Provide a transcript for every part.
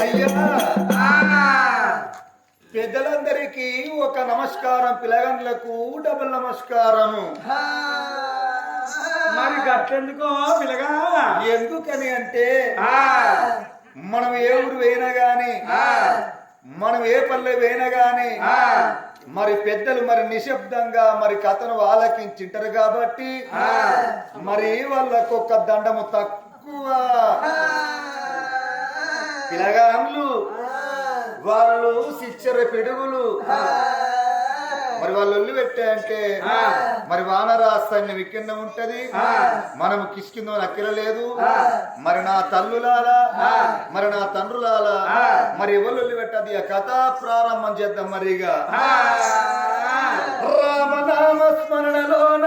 అయ్యా! పెద్దలందరికీ ఒక నమస్కారం పిల్లగండ్లకు డబుల్ నమస్కారము. మరి గట్టెందుకో పిల్లగా? ఎందుకని అంటే ఆ, మనం ఏ ఊరు పోయినా గాని మనం ఏ పల్లె పోయినా గాని మరి పెద్దలు మరి నిశ్శబ్దంగా మరి కథను ఆలకించింటారు కాబట్టి. మరి వాళ్ళకు ఒక దండము తక్కువ. పిలగాండ్లు వాళ్ళు శిక్షర పిడుగులు. వాళ్ళు ఒళ్ళు పెట్టాయంటే ఆ. మరి వానరాస్తాన్ని వికింద ఉంటది. మనము కిష్కింద నక్కిరలేదు మరి నా తల్లులాలా. మరి నా తండ్రులాలా. మరి ఎవరు ఒళ్ళు పెట్టది ఆ కథా ప్రారంభం చేద్దాం మరి ఇక ఆ, రామనామ స్మరణలోన.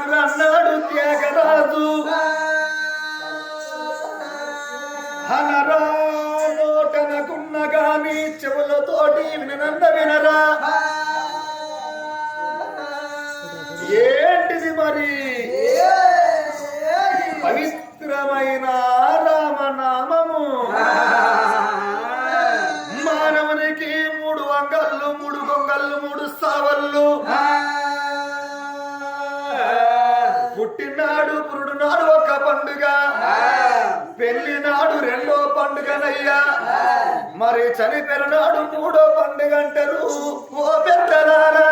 సాగులు అన్నాడు త్యాగరాజు హనరా నోటనకున్న గాని చెవులతోటి విననంద వినరా ఏంటిది మరి పవిత్రమైన పుట్టినాడు పురుడు నాడు ఒక పండుగ. పెళ్ళి నాడు రెండో పండుగనయ్యా. మరి చనిపోయిన నాడు మూడో పండుగ అంటారు. ఓ పెద్దలారా.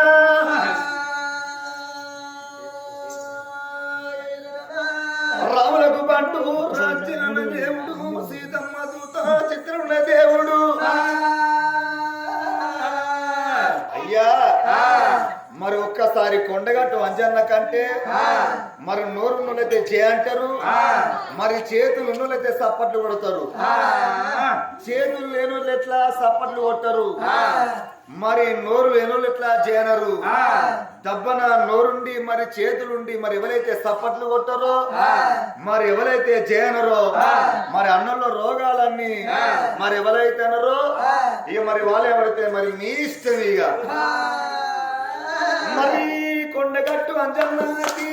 రాములకు బంటు రాజ్యుల దేవుడు సీతమ్మ దూత చిత్రముల దేవుడు. అయ్యా మరి ఒక్కసారి కొండగట్టు అంజన్న కంటే మరి నోరు నులైతే చే అంటారు. మరి చేతులు నులైతే సప్పట్లు కొడతారు. చేతులు లేని వాళ్ళు ఎట్లా సప్పట్లు కొట్టరు మరి నోరు లేని వాళ్ళు ఎట్లా చేయనరు దబ్బన నోరుండి మరి చేతులుండి మరి ఎవరైతే సప్పట్లు కొట్టరో మరి ఎవరైతే చేయనరో మరి అన్నంలో రోగాలన్నీ మరి ఎవరైతే అనరో ఇక మరి వాళ్ళు ఎవరైతే మరి మీ ఇష్టం ఇక. మరి కొండగట్టు అంజన్నాకి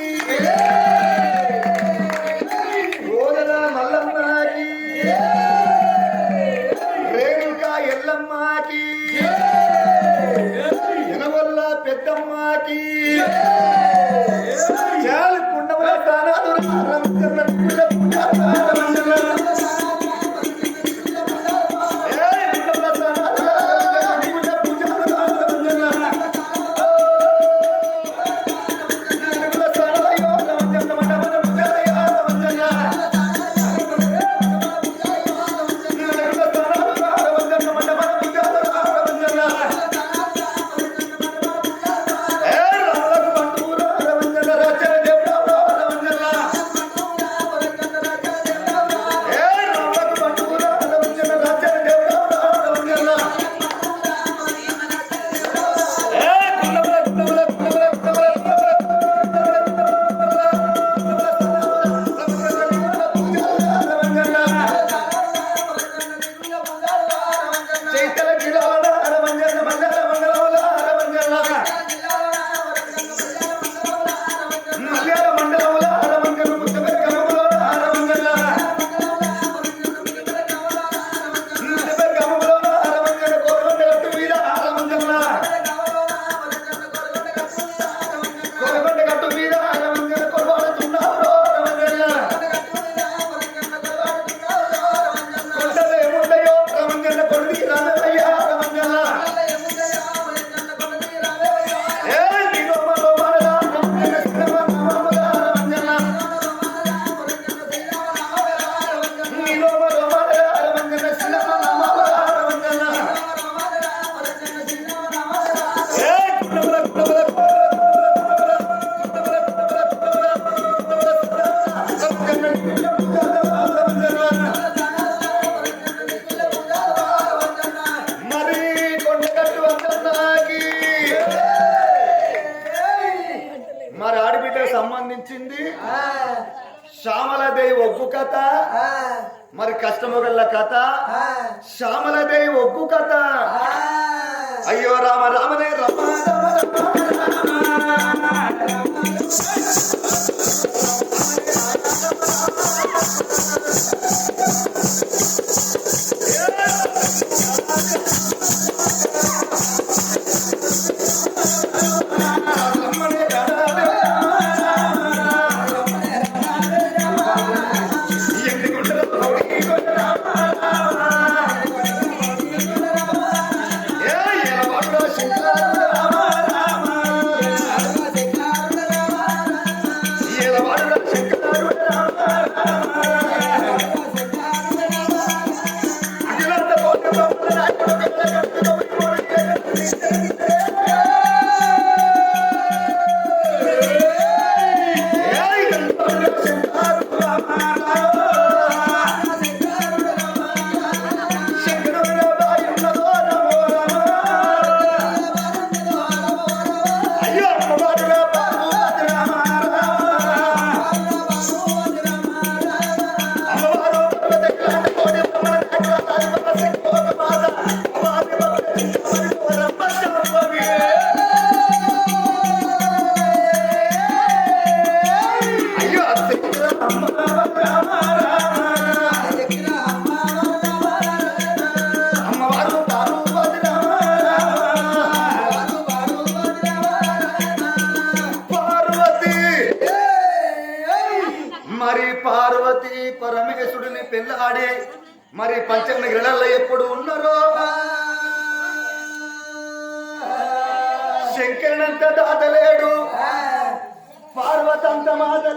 మరి ఆడబిడ్డకు సంబంధించింది? శ్యామలదేవి ఒగ్గు కథ. మరి కష్టమొగళ్ళ కథ. శ్యామలదేవి ఒగ్గు కథ. అయ్యో రామ రామనే రామ పరమేశ్వరుని పెళ్ళాడి మరి పంచమ గ్రహాల్లో ఎప్పుడు ఉన్నారో? శంకరునంత దాతలేడు amada.